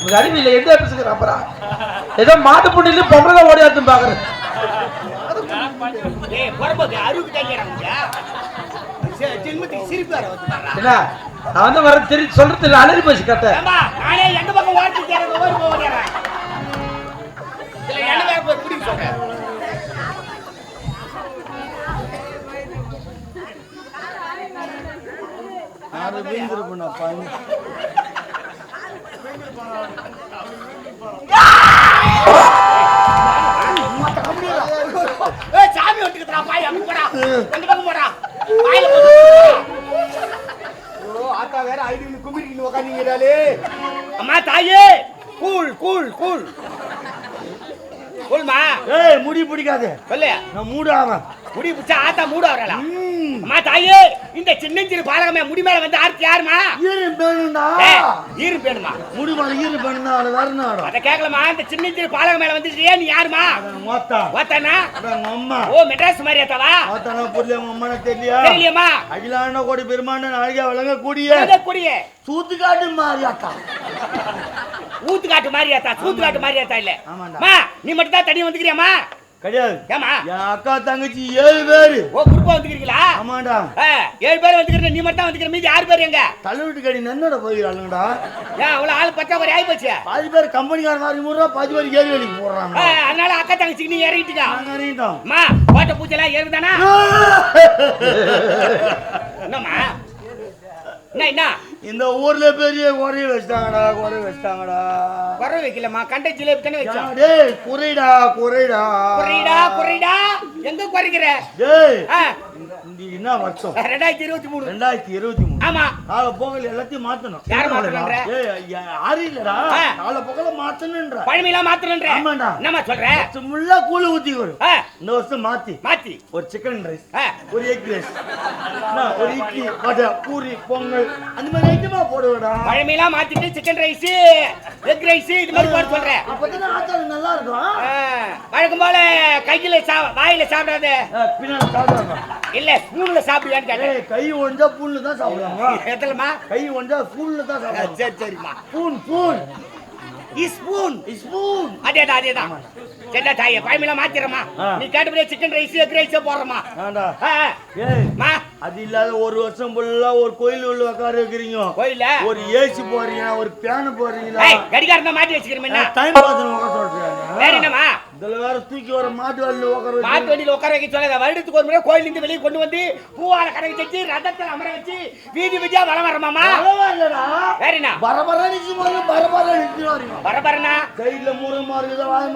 உங்க அறிவியல எந்த பேசுகிற அப்புறம் ஏதோ மாட்டு புண்ணில பொம்பளை வந்து பாருடா. என்ன? நான் வந்து வர தெரிஞ்சு சொல்றது இல்ல அலறி போச்சு கட்ட சாமி ஒட்டுக்குதுடா, பாய், அப்படி போடா. இந்த பக்கம் போடா. வாயில போடு. ஓ ஆத்தா வேற ஐடி கும்பிட்டு உக்காந்தீங்கடாலே அம்மா தாயே. கூல் கூல் கூல் கூல்மா ஏய் முடி பிடிக்காது. சொல்லு. நான் மூடாம முடி பிடிச்சா ஆத்தா மூட வரல அம்மா தாயே இந்த சின்னஞ்சிறு பாலகமே முடி மேல வந்து ஆர்த்தி யாருமா? ஈரு ஏய், ஈரு பேணுமா? முடி மேல ஈரு வேணும்டா அது வரணும் அத கேட்கலமா இந்த சின்னஞ்சிறு பாலக மேல வந்துட்டு நீ யாருமா? மொத்தா ஓத்தானா? எங்க அம்மா. ஓ மெட்ராஸ் மாதிரி ஏத்தாவா மொத்தனா புரியல உங்க அம்மா தெரியலையா? தெரியலையம்மா. அகிலாண்ட கோடி பெருமாண்ட நாளைக்கா விளங்க கூடிய குடியே சூத்துக்காட்டு மாறியாத்தா ஊத்து காட்டு மாதிரி ஏத்தா சூத்து காட்டு மாதிரி ஏத்தா இல்ல. அம்மா நீ மட்டும் தான் தனி வந்துக்கிறியாமா கிடையாது ஏமா என் அக்கா தங்கச்சி ஏழு பேரு. ஓ குரூப்பா வந்துக்கிறீங்களா? ஆமாண்டா. ஆ, ஏழு பேர் வந்துக்கிறீங்க நீ மட்டும் வந்துக்கிற மீதி ஆறு பேர் எங்க? தள்ளுவிட்டு கடி நன்னோட போயிடலாங்கடா ஏன் அவ்வளவு ஆள் பற்றாக்குறை ஆகி போச்சு. பாதி பேர் கம்பெனிக்கார மாதிரி மூடுறா பாதி பேர் ஏறி வேலைக்கு போடுறாங்க அதனால அக்கா தங்கச்சிக்கு நீ இறங்கிட்டீங்க நாங்க அறியிட்டோம் அம்மா கோட்டை பூச்செல்லாம் ஏறுதானா? என்னம்மா? என்ன என்ன? இந்த ஊர்ல பெரிய குறைய வச்சிட்டாங்கடா குறைய வச்சிட்டாங்கடா. குறை வைக்கலம்மா கண்டை ஜிலேபி தானே வச்சோம். டேய் குறைடா குறைடா. குறைடா குறைடா. எங்க குறைக்கிற? டேய் இந்த என்ன வருஷம்? ரெண்டாயிரத்தி இருபத்தி மூணு. ரெண்டாயிரத்தி இருபத்தி மூணு. ஆமா. கால போகல எல்லாத்தையும் மாத்தணும். யார் யாரும் இல்லடா. கால போகல மாத்தணும்ன்ற பழமையெல்லாம் மாத்தணுன்ற? ஆமாண்டா. என்னம்மா சொல்ற? முள்ளா கூழு ஊத்தி வரும். இந்த வருஷம் மாத்தி. மாத்தி. ஒரு சிக்கன் ரைஸ் ஒரு எக் ரைஸ் ஒரு இட்லி வடை பூரி பொங்கல் அந்த மாதிரி ஐட்டமா போடுவடா. பழமையெல்லாம் மாத்திட்டு சிக்கன் ரைஸ் எக் ரைஸ் இது மாதிரி போட சொல்றேன் அப்பதானே ஆச்சாரம் நல்லா இருக்கும். வழக்கம் போல கையில வாயில சாப்பிடாத. இல்ல ஸ்பூன்ல சாப்பிடுவியான்னு கேட்டேன். கை ஒஞ்சா பூன்ல தான் சாப்பிடுவாங்க. எத்தலமா கை ஒஞ்சா ஸ்பூன்ல தான் சாப்பிடுவாங்க. சரி சரிம்மா. Spoon spoon. ஸ்பூன். ஸ்பூன். அதேதான் அதேதான். சரிடா தாயே மாத்திரமா. நீ கேட்டபடியே சிக்கன் ரைஸ் எக் ரைஸ் போடுறமா மா. அது இல்லாத ஒரு வருஷம் ஃபுல்லா ஒரு கோயில் உள்ள உட்கார வைக்கிறீங்க. கோயில ஒரு ஏசி போறீங்க ஒரு பேனு போறீங்களா ஏய் கடிகாரம் மாட்டி வச்சுக்கிறோம் என்ன? டைம் பார்த்து உட்கார வேற சொல்றாங்க என்னமா இதுல வேற தூக்கி வர மாட்டு வண்டியில உட்கார மாட்டு வச்சு வண்டியில உட்கார வைக்க சொல்லாத வருடத்துக்கு ஒரு முறை கோயில இருந்து வெளியே கொண்டு வந்து பூவால கடை வச்சு ரதத்துல அமர வச்சு வீதி வீதியா வளம் வரமாமா பரவாயில்லடா வேற என்ன? பரபர நிச்சு போது பரபர நிச்சு வரீங்க பரபரனா? வாய்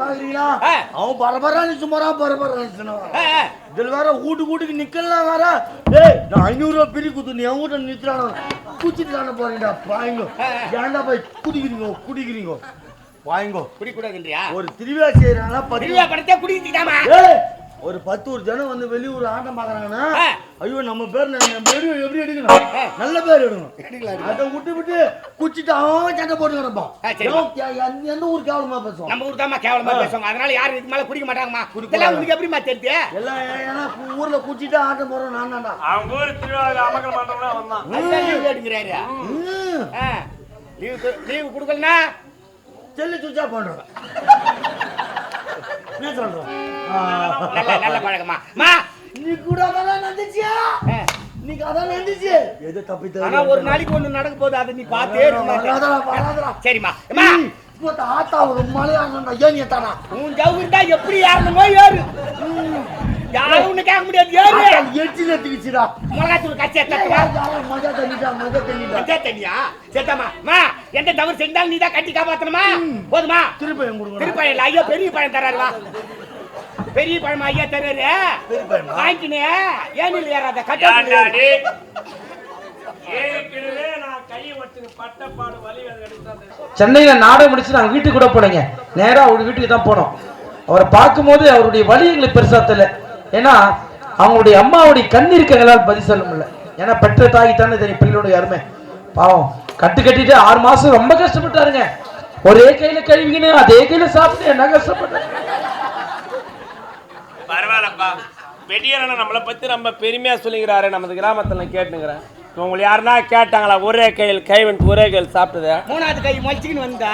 பாக்குறீங்களா? ஆ. அவன் பரபரா நிச்சு போறான் பரபர நிச்சுனா ஆ, ஆ. இதுல வேற வீட்டு வீட்டுக்கு நிக்கலாம் வேற. டேய் நான் ஐநூறு ரூபாய் பிரி குத்து நீ என் வீட்டை நிறுத்துறான? குச்சிட்டு தானே போறீங்கடா பாய்ங்கோ. ஏன்டா போய் குடிக்கிறீங்க குடிக்கிறீங்க? வாங்கோ குடிக்கூடாதுன்றியா? ஒரு திருவிழா செய்யறாங்களா திருவிழா படத்தை குடிக்கிட்டாமா ஏய், ஒரு பத்து ஒரு ஜனம் வந்து வெளியூர் ஆட்டம் பாக்குறாங்கன்னா. ஐயோ நம்ம பேர் நம்ம எப்படி எப்படி எடுக்கணும். நல்ல பேர் எடுக்கணும். அதை விட்டு விட்டு குச்சிட்டு அவன் சண்டை போட்டு கிடப்பான் எந்த- ஊர் கேவலமா பேசுவான் நம்ம ஊர் தான் கேவலமா. பேசுவாங்க அதனால யாரும் இதுக்கு மேல குடிக்க மாட்டாங்கம்மா. குடிக்க இதெல்லாம் மாட்டாங்க. உங்களுக்கு எப்படிமா தெரியுது? எல்லாம் ஏன்னா ஊர்ல குச்சிட்டு ஆட்டம் போறோம் நான் தான்டா. அவங்க ஊர் திருவிழா அமக்கல் பண்றவங்க வந்தான் லீவ். லீவ் லீவ் கொடுக்கலனா செல்லு சுவிட்ச் ஆஃப் பண்றோம் என்ன சொல்றோம் ஆ. நல்ல நல்ல பழக்கமா. மா. நீ கூட அதான் நடந்துச்சியா. நீக்கு அதான் நடந்துச்சு? எது தப்பி ஆனா ஒரு நாளைக்கு ஒண்ணு நடக்க போகுது. அதை நீ பார்த்தே இருக்க. சரிம்மா. அம்மா இப்போ ஆத்தா ஒரு மலையாளம்டா ஏன் ஏத்தாடா உன் ஜவு இருந்தா எப்படி ஏறணுமோ ஏறு. யாரும் ஒண்ணு கேட்க முடியாது? ஏறு! எச்சில் எத்திக்கிச்சுடா மிளகாத்தூள் கச்சி தட்டுமா மஜா தண்ணிட்டா மஜா தண்ணிட்டா மஞ்சா தண்ணியா சேத்தாமா மா எந்த தவறு செஞ்சாலும் நீ தான் கட்டி காப்பாத்தணுமா? போதுமா? திருப்பி என் கொடுங்க திருப்பழம் இல்ல ஐயா பெரிய பழம் தராரு வா. பெரிய பழம் ஐயா தராரு? வாங்கிக்கினே. ஏன் இல்ல ஏறாத? ஏன்டா கட்ட டேய்? ஏற்கனவே நான் கையை வச்சுன்னு பட்டப்பாடு வலி வேதனை எடுத்தாந்து சென்னையில நாடகம் முடிச்சு நாங்க வீட்டுக்கு கூட போனீங்க. நேரா அவர் வீட்டுக்கு தான் போனோம். அவரை பார்க்கும்போது அவருடைய வலி எங்களுக்கு பெருசா தெரியல. ஏன்னா அவங்களுடைய அம்மாவுடைய கண்ணீருக்கு எங்களால் பதில் சொல்ல முடியல. ஏன்னா பெற்ற தாய் தானே தெரியும் பிள்ளையோட யாருமே பாவம். கட்டு கட்டிட்டு ஆறு மாசம் ரொம்ப கஷ்டப்பட்டாருங்க. ஒரே கையில கழுவிக்கின்னு அதே கையில சாப்பிட்டு என்ன கஷ்டப்பட்டேன் பரவாயில்லப்பா. வெடியரனை நம்மளை பத்தி நம்ம பெருமையா சொல்லிக்கிறாரு நமது கிராமத்துல நான் கேட்டுங்கிறேன் உங்களை யாருன்னா கேட்டாங்களா ஒரே கையில் கை வந்து ஒரே கையில் சாப்பிட்டது? மூணாவது கை மொழிச்சுக்கின்னு வந்தா?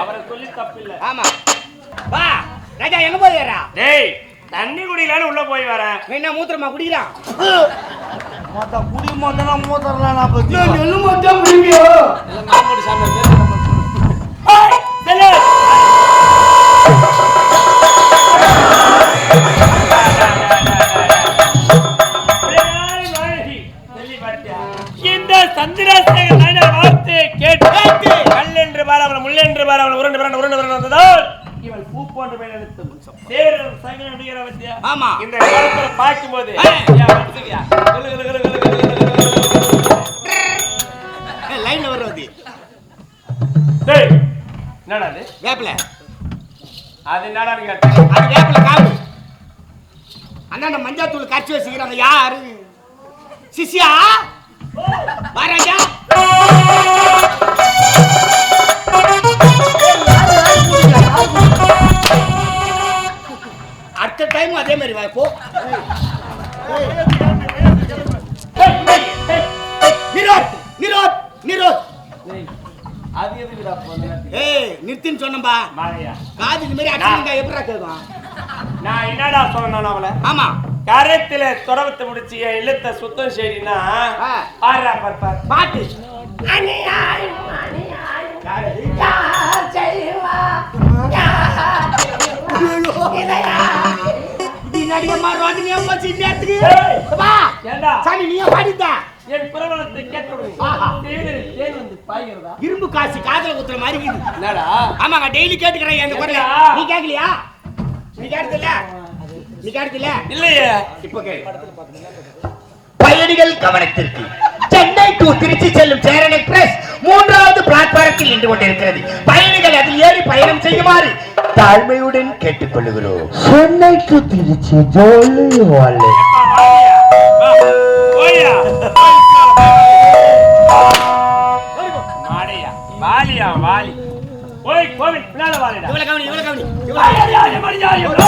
அவரை சொல்லி தப்பில்லை. ஆமா. வா. ராஜா எங்க போயிடுறா டேய் தண்ணி குடிக்கலான்னு உள்ள போய் வரேன் என்ன மூத்திரமா குடிக்கிறான் மொத்த குடி மொத்தம் மூத்தரலாம் நான் பத்தி சொல்லு மொத்தம் குடிப்பியோ? இந்த சந்திரசேகர் வார்த்தையை கேட்டு கல் என்று பாராமல் முள் என்று பாராமல் உருண்டு பிறண்டு உருண்டு பிறண்டு வந்ததால் இவள் பூ போன்ற பெயர் எடுத்தது ஆமா. இந்த காலத்துல பார்க்கும்போது. லைன்ல வருவது என்னடா அது வேப்பில அது கேட்டேன் அது வேப்பில காவு அண்ணா மஞ்சாத்தூள் கரைச்சி வச்சுக்கிறாங்க யாரு சிஷ்யா வா அடுத்த டைம் அதே மாதிரி வா போ. நிரோத் நிரோத் நிரோத். அது எதுக்குடா போனேன் ஏய் நிறுத்தின்னு சொன்னம்பா மாலையா? காது இந்த மாதிரி அடிச்சுங்க எப்படா கேட்கும் நான் என்னடா சொன்னேன் அவளை? ஆமா. கரத்துல தொடவத்தை முடிச்சு இல்லத்தை சுத்தம் செய்யினா ஆ. ஆறா பார்ப்பார் பாட்டு. ஏண்டா? சாமி நீயே பாடித்தா என் பிரபலத்தை கேட்டு ஆஹா. தேன் வந்து பாய்கிறதா? இரும்பு காசு காதுல குத்துற மாதிரி இருக்குது. என்னடா? ஆமாங்க டெய்லி கேட்டுக்கிறேன் எங்க குரல? நீ கேட்கலையா? நீ கேட்டதில்ல நீ கேட்டதில்ல இல்லையே. இப்ப கேளு. பயணிகள் கவனத்திற்கு சென்னை டு திருச்சி செல்லும் சேரன் எக்ஸ்பிரஸ் மூன்றாவது பிளாட்பாரத்தில் நின்று கொண்டிருக்கிறது. பயணிகள் அதில் ஏறி பயணம் செய்யுமாறு தாழ்மையுடன் கேட்டுக்கொள்கிறோம் சென்னை டு திருச்சி ஜோலி வாழை வாலியா வாலி. ஓய் கோவில் பின்னால வாலிடா. இவ்வளவு கவனி இவ்வளவு கவனி. இவ்வளவு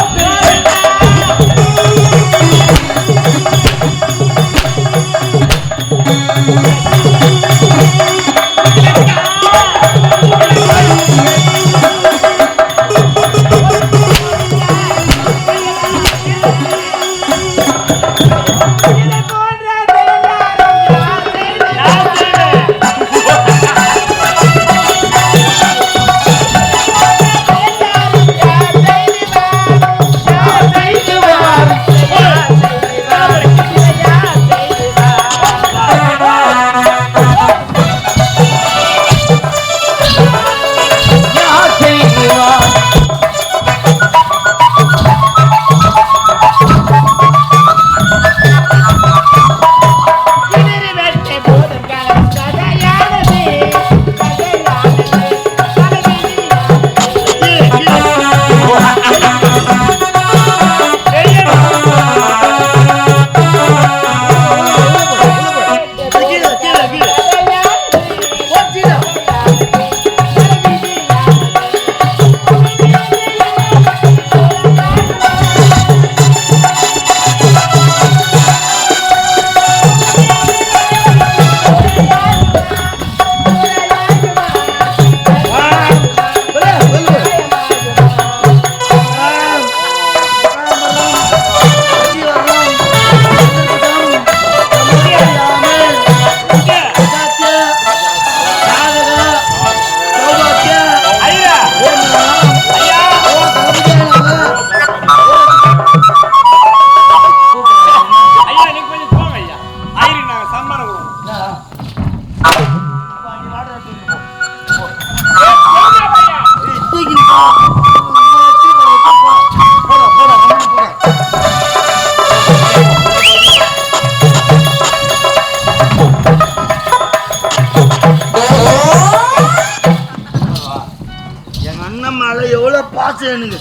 மேல எவ்வளவு பாசம் எனக்கு?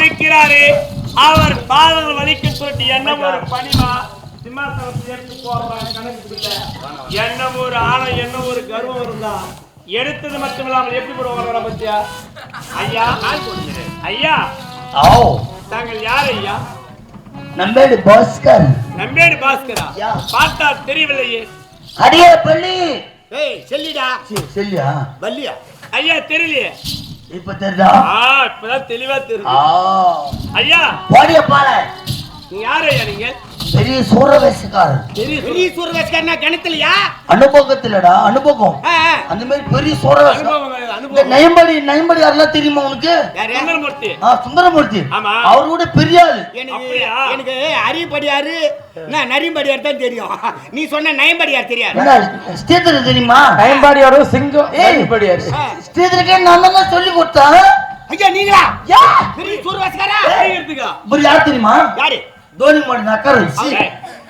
இருக்கிறாரு அவர் பாதங்கள் வலிக்கும் சொல்லிட்டு என்ன ஒரு பணிவா? சிம்மாசனத்தை எடுத்து போடுறாங்க கணக்கு பிடிக்க என்ன ஒரு ஆணம் என்ன ஒரு கர்வம் இருந்தா? எடுத்தது மட்டுமில்லாமல் எப்படி போடுவாங்க பத்தியா? ஐயா ஐயா. தாங்கள் யார் ஐயா? நம்பேடு பாஸ்கர். நம்பேடு பாஸ்கரா? யா. பார்த்தா தெரியவில்லையே. அடியே பள்ளி. ஏய் செல்லிடா. செல்லியா? வள்ளியா? ஐயா தெரியலையே. இப்ப தெரியுதா? ஆ இப்பதான் தெளிவா தெரியுது. ஆ. ஐயா. பாடிய பால. நீ யாரு ஐயா நீங்க? பெரிய சூரவேசக்காரர் பெரிய சூரவேஸ்கர்னா கிணத்துலயா? அனுபவத்திலடா அனுபவம். அந்த மாதிரி பெரிய அனுபவம் நயம்படி நயம்படி யாரெல்லாம் தெரியுமா உனக்கு? சுந்தரமூர்த்தி. சுந்தரமூர்த்தி. ஆமா. அவர் கூட பெரிய ஆளு எனக்கு அரியப்படியாரு நான் நரிம்படியார் தான் தெரியும். நீ சொன்ன நயம்படியார் தெரியாது. ஸ்ரீதர் தெரியுமா? பயன்பாடியோட சிங்கம் ஏய். பயன்பாடியாரு ஸ்ரீதருக்கே நான் தான் சொல்லி கொடுத்தேன். ஐயா நீங்களா? யா! பெரிய இவர் யார் தெரியுமா? யாரு? தோனி மாடி நக்கர்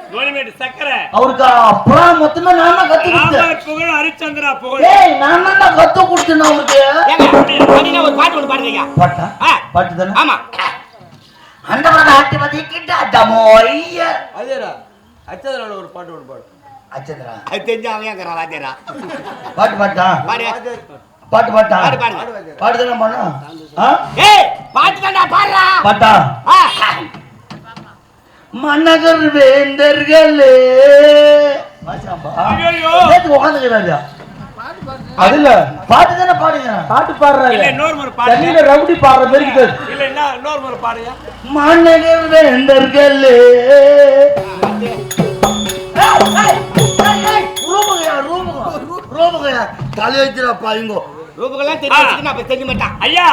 ஏய், கோலிமேட்டு சக்கரை. அவருக்கு அப்புறம் மொத்தமா நான் தான் கத்து கொடுத்தேன் புகழ் ஹரிச்சந்திரா புகழ். ஏய் நான் தான் கத்து கொடுத்தேன் அவருக்கு ஏங்க ஒரு பாட்டு ஒன்று பாடுங்க பாட்டா. பாட்டு தானே? ஆமா. அண்டவன் ஆட்டி மதி கிட்டாட்டமோ ஐய அதேடா அச்சதனால ஒரு பாட்டு ஒன்று பாடு. அச்சந்திரா. அது தெரிஞ்சு அவன் ஏங்கிறான் வாத்தியாரா பாட்டு பாட்டா? பாடு. பாட்டு பாட்டா? பாடு பாடு. பாட்டு தானே பண்ணா ஏய் பாட்டு தான்டா பாட்டா? ஆ. மன்னகர் வேந்தர்களே. வாசிராம்பா. ஐயையோ. நேத்து உட்காந்துக்கிறாரு அதுல பாட்டு தானே பாடுங்க. பாட்டு இல்ல பாடுறாரு தண்ணியில ரவுடி பாடுற மாதிரி பாடுங்க மன்னகர் வேந்தர்களே ரூபகையா ரூபகம் ரூபகையா தலை வச்சுடா பாயுங்கோ ரூபகெல்லாம் தெரிஞ்சு வச்சுட்டு நான் இப்ப தெரிய மாட்டான் ஐயா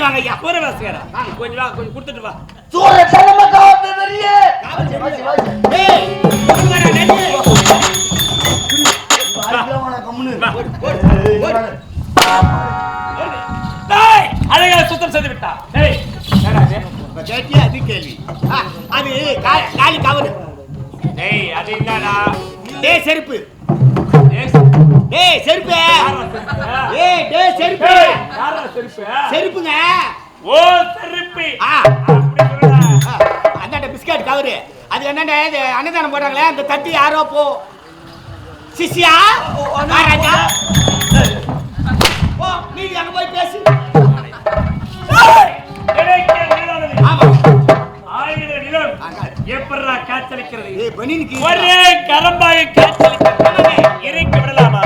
வாங்க ஐயா. கூற வாசிக்கிறா கொஞ்சம் வா கொஞ்சம் கொடுத்துட்டு வா. சூர தலைமை சுத்தம் செய்து விட்டா. கேட்டியா அது கேள்வி. ஆ, அது காலி கவரு. டேய் அது என்னடா? டேய் செருப்பு. டேய் செருப்பு? ஏய் டேய் செருப்பு? செருப்புங்க. ஓ செருப்பு. ஆ. Biscuit cover. அது என்னடா இது அன்னதானம் போடுறாங்களே அந்த தட்டு யாரோ போ. சிஷ்யா? மகாராஜா போ நீங்க அங்க போய் பேசு. எப்படிடா காய்ச்சலிக்கிறது ஒரே கரம்பாக காய்ச்சலிக்கிறது இறக்கி விடலாமா?